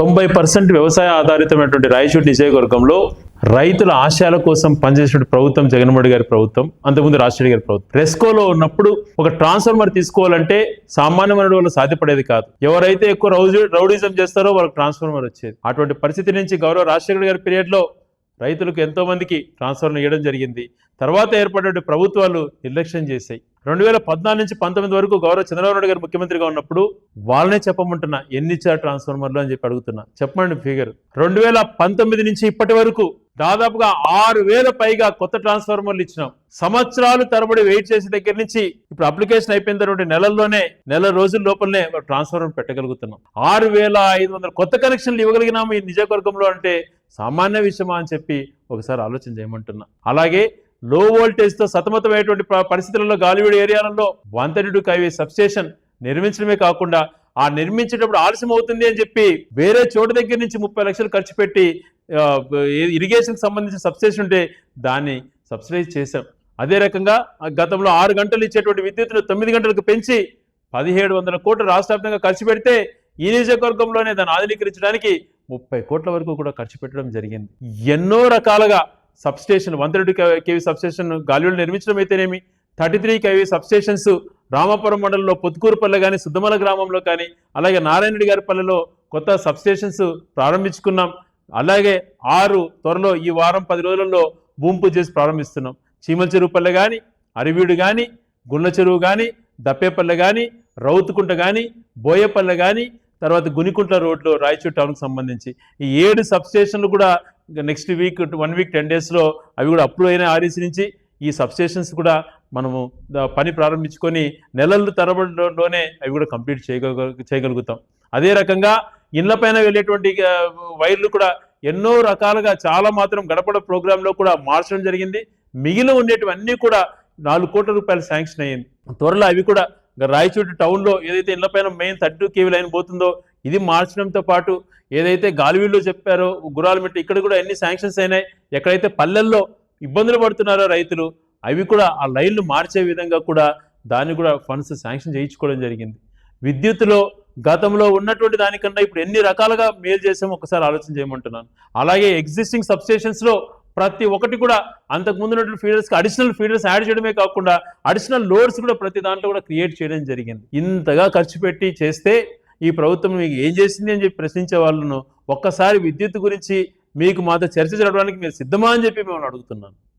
తొంభై పర్సెంట్ వ్యవసాయ ఆధారితమైనటువంటి రాయచోటి నియోజకవర్గంలో రైతుల ఆశయాల కోసం పనిచేసిన ప్రభుత్వం జగన్మోహన్ గారి ప్రభుత్వం అంతకుముందు రాజశేఖర గారి ప్రభుత్వం. రెస్కోలో ఉన్నప్పుడు ఒక ట్రాన్స్ఫార్మర్ తీసుకోవాలంటే సామాన్యమైన వాళ్ళు సాధ్యపడేది కాదు. ఎవరైతే ఎక్కువ రౌజు రౌడిజం చేస్తారో వాళ్ళకి ట్రాన్స్ఫార్మర్ వచ్చేది. అటువంటి పరిస్థితి నుంచి గౌరవ రాజశేఖర గారి పీరియడ్లో రైతులకు ఎంతోమందికి ట్రాన్స్ఫర్ ఇవ్వడం జరిగింది. తర్వాత ఏర్పడే ప్రభుత్వాలు నిర్లక్ష్యం చేశాయి. రెండు వేల పద్నాలుగు నుంచి పంతొమ్మిది వరకు గౌరవ చంద్రబాబు నాయుడు గారు ముఖ్యమంత్రిగా ఉన్నప్పుడు వాళ్ళనే చెప్పమంటున్నా ఎన్ని ఇచ్చారు ట్రాన్స్ఫార్మర్లు అని చెప్పి అడుగుతున్నా. చెప్పండి ఫిగర్ రెండు వేల పంతొమ్మిది నుంచి ఇప్పటి వరకు దాదాపుగా ఆరు వేల పైగా కొత్త ట్రాన్స్ఫార్మర్లు ఇచ్చినాం. సంవత్సరాలు తరబడి వెయిట్ చేసే దగ్గర నుంచి ఇప్పుడు అప్లికేషన్ అయిపోయిన తర్వాత నెలల్లోనే నెల రోజుల లోపలనే ట్రాన్స్ఫార్మర్ పెట్టగలుగుతున్నాం. ఆరు వేల ఐదు వందల కొత్త కనెక్షన్లు ఇవ్వగలిగినాము ఈ నియోజకవర్గంలో అంటే సామాన్య విషయమా అని చెప్పి ఒకసారి ఆలోచన చేయమంటున్నా. అలాగే లో వోల్టేజ్తో సతమతమైనటువంటి పరిస్థితులలో గాలివీడి ఏరియాలలో వన్ థర్టీ కైవే సబ్స్టేషన్ నిర్మించడమే కాకుండా ఆ నిర్మించేటప్పుడు ఆలస్యం అవుతుంది అని చెప్పి వేరే చోటు దగ్గర నుంచి ముప్పై లక్షలు ఖర్చు పెట్టి ఇరిగేషన్ సంబంధించిన సబ్స్టేషన్ ఉంటే దాన్ని సబ్సిడైజ్ చేశాం. అదే రకంగా గతంలో ఆరు గంటలు ఇచ్చేటువంటి విద్యుత్తును తొమ్మిది గంటలకు పెంచి పదిహేడు వందల కోట్లు రాష్ట్ర వ్యాప్తంగా ఖర్చు పెడితే ఈ నియోజకవర్గంలోనే దాన్ని ఆధునీకరించడానికి ముప్పై కోట్ల వరకు కూడా ఖర్చు పెట్టడం జరిగింది. ఎన్నో రకాలుగా substation one thirty KV substation గాలిలో నిర్మించడం అయితేనేమి? Thirty three KV substations Ramapuram మండలంలో పొత్తుకూరుపల్లె కానీ సుద్దమల గ్రామంలో కానీ అలాగే నారాయణుడి గారి పల్లెలో కొత్త సబ్స్టేషన్స్ ప్రారంభించుకున్నాం. అలాగే ఆరు త్వరలో ఈ వారం పది రోజులలో భూమి పూజ చేసి ప్రారంభిస్తున్నాం. చీమల చెరువు పల్లె కానీ అరివీడు కానీ గుండ్ల చెరువు కానీ దప్పేపల్లె కానీ రౌతుకుంట కానీ బోయపల్లె కానీ తర్వాత గునికుంట్ల రోడ్లో రాయచూర్ టౌన్కి సంబంధించి ఈ ఏడు సబ్స్టేషన్లు కూడా next week one week ten డేస్లో అవి కూడా అప్రూవ్ అయిన ఆర్ఈసీ నుంచి. ఈ సబ్స్టేషన్స్ కూడా మనము పని ప్రారంభించుకొని నెలలు తరబడిలోనే అవి కూడా కంప్లీట్ చేయగల చేయగలుగుతాం. అదే రకంగా ఇళ్ళపైన వెళ్ళేటువంటి వైర్లు కూడా ఎన్నో రకాలుగా చాలా మాత్రం గడపడ ప్రోగ్రాంలో కూడా మార్చడం జరిగింది. మిగిలిన ఉండేటివన్నీ కూడా నాలుగు కోట్ల రూపాయలు శాంక్షన్ అయ్యింది. త్వరలో అవి కూడా రాయచోటి టౌన్లో ఏదైతే ఇళ్ళపైన main thirty two KV line పోతుందో ఇది మార్చడంతో పాటు ఏదైతే గాలివీళ్ళు చెప్పారో గురాలమిట్టి ఇక్కడ కూడా ఎన్ని శాంక్షన్స్ అయినాయి ఎక్కడైతే పల్లెల్లో ఇబ్బందులు పడుతున్నారో రైతులు అవి కూడా ఆ లైన్లు మార్చే విధంగా కూడా దాన్ని కూడా ఫండ్స్ శాంక్షన్ చేయించుకోవడం జరిగింది. విద్యుత్తులో గతంలో ఉన్నటువంటి దానికన్నా ఇప్పుడు ఎన్ని రకాలుగా మేలు చేసామో ఒకసారి ఆలోచన చేయమంటున్నాను. అలాగే ఎగ్జిస్టింగ్ సబ్స్టేషన్స్లో ప్రతి ఒక్కటి కూడా అంతకు ముందు ఉన్నటువంటి ఫీడర్స్కి అడిషనల్ ఫీడర్స్ యాడ్ చేయడమే కాకుండా అడిషనల్ లోడ్స్ కూడా ప్రతి దాంట్లో కూడా క్రియేట్ చేయడం జరిగింది. ఇంతగా ఖర్చు పెట్టి చేస్తే ఈ ప్రభుత్వం మీకు ఏం చేసింది అని చెప్పి ప్రశ్నించే వాళ్ళను ఒక్కసారి విద్యుత్ గురించి మీకు మాతో చర్చ జరపడానికి మీరు సిద్ధమా అని చెప్పి మేము అడుగుతున్నాను.